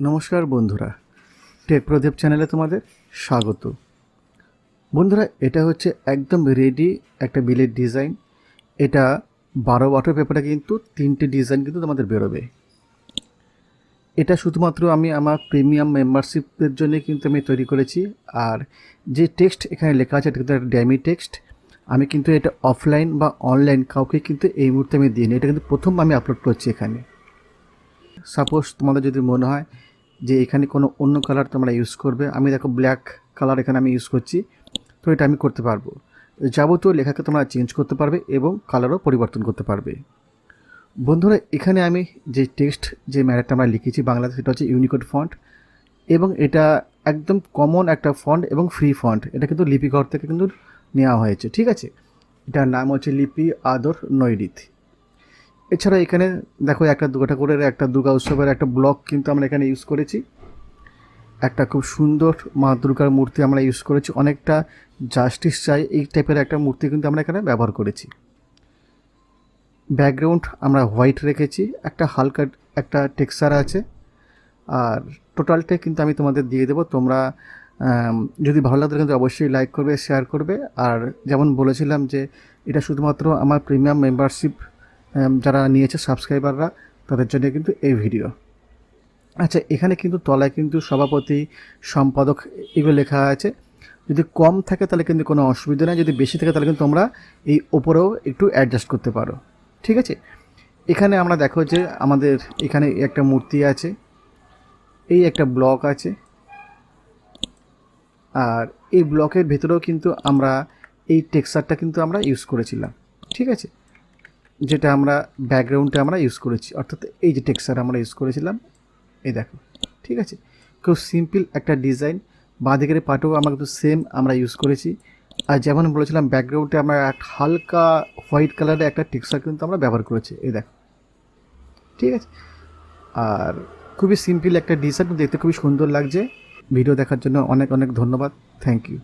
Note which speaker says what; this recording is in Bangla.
Speaker 1: নমস্কার বন্ধুরা। টেক প্রদীপ চ্যানেলে তোমাদের স্বাগত। বন্ধুরা, এটা হচ্ছে একদম রেডি একটা বিলের ডিজাইন এটা বারো ওয়াটার পেপারে কিন্তু তিনটে ডিজাইন কিন্তু তোমাদের বেরোবে। এটা শুধুমাত্র আমি আমার প্রিমিয়াম মেম্বারশিপের জন্য কিন্তু আমি তৈরি করেছি। আর যে টেক্সট এখানে লেখা আছে, এটা কিন্তু একটা ড্যামি টেক্সট আমি কিন্তু এটা অফলাইন বা অনলাইন কাউকে কিন্তু এই মুহূর্তে আমি দিইনি। এটা কিন্তু প্রথম আমি আপলোড করছি এখানে। সাপোজ তোমাদের যদি মনে হয় যে এখানে কোনো অন্য কালার তোমরা ইউজ করবে। আমি দেখো ব্ল্যাক কালার এখানে আমি ইউজ করছি, তো এটা আমি করতে পারব। যাবতীয় লেখাকে তোমরা চেঞ্জ করতে পারবে এবং কালারও পরিবর্তন করতে পারবে। বন্ধুরা, এখানে আমি যে টেক্সট যে ম্যাটারটা আমরা লিখেছি বাংলাতে, সেটা হচ্ছে ইউনিকোড ফন্ট এবং এটা একদম কমন একটা ফন্ট এবং ফ্রি ফন্ট এটা কিন্তু লিপিঘর থেকে কিন্তু নেওয়া হয়েছে, ঠিক আছে? এটার নাম হচ্ছে লিপি আদর নৈরিত। এছাড়া এখানে দেখো একটা দুটা করে একটা দুর্গা উৎসবের একটা ব্লক কিন্তু আমরা এখানে ইউজ করেছি। একটা খুব সুন্দর মা দুর্গার মূর্তি আমরা ইউজ করেছি। অনেকটা জাস্টিস চাই এই টাইপের একটা মূর্তি কিন্তু আমরা এখানে ব্যবহার করেছি। ব্যাকগ্রাউন্ড আমরা হোয়াইট রেখেছি, একটা হালকা একটা টেক্সচার আছে। আর টোটালটা কিন্তু আমি তোমাদের দিয়ে দেবো। তোমরা যদি ভালো লাগে কিন্তু অবশ্যই লাইক করবে শেয়ার করবে। আর যেমন বলেছিলাম যে এটা শুধুমাত্র আমার প্রিমিয়াম মেম্বারশিপ যারা নিয়েছে সাবস্ক্রাইবাররা তাদের জন্য কিন্তু এই ভিডিও আচ্ছা এখানে কিন্তু তলায় কিন্তু সভাপতি, সম্পাদক এগুলো লেখা আছে। যদি কম থাকে তাহলে কিন্তু কোনো অসুবিধা নেই, যদি বেশি থাকে তাহলে কিন্তু তোমরা এই ওপরেও একটু অ্যাডজাস্ট করতে পারো। ঠিক আছে? এখানে আমরা দেখো যে আমাদের এখানে একটা মূর্তি আছে, এই একটা ব্লক আছে। আর এই ব্লকের ভেতরেও কিন্তু আমরা এই টেক্সচারটা কিন্তু আমরা ইউজ করেছিলাম। ঠিক আছে? যেটা আমরা ব্যাকগ্রাউন্ডে আমরা ইউজ করেছি। অর্থাৎ এই যে টেক্সচার আমরা ইউজ করেছিলাম, এই দেখো, ঠিক আছে? খুব সিম্পল একটা ডিজাইন বাঁদিকের পাটেও আমরা কিন্তু সেম আমরা ইউজ করেছি। আর যেমন বলেছিলাম ব্যাকগ্রাউন্ডে আমরা একটা হালকা হোয়াইট কালারের একটা টেক্সচার কিন্তু আমরা ব্যবহার করেছি। এই দেখো, ঠিক আছে? আর খুবই সিম্পল একটা ডিজাইন দেখতে খুবই সুন্দর লাগছে। ভিডিও দেখার জন্য অনেক অনেক ধন্যবাদ। Thank you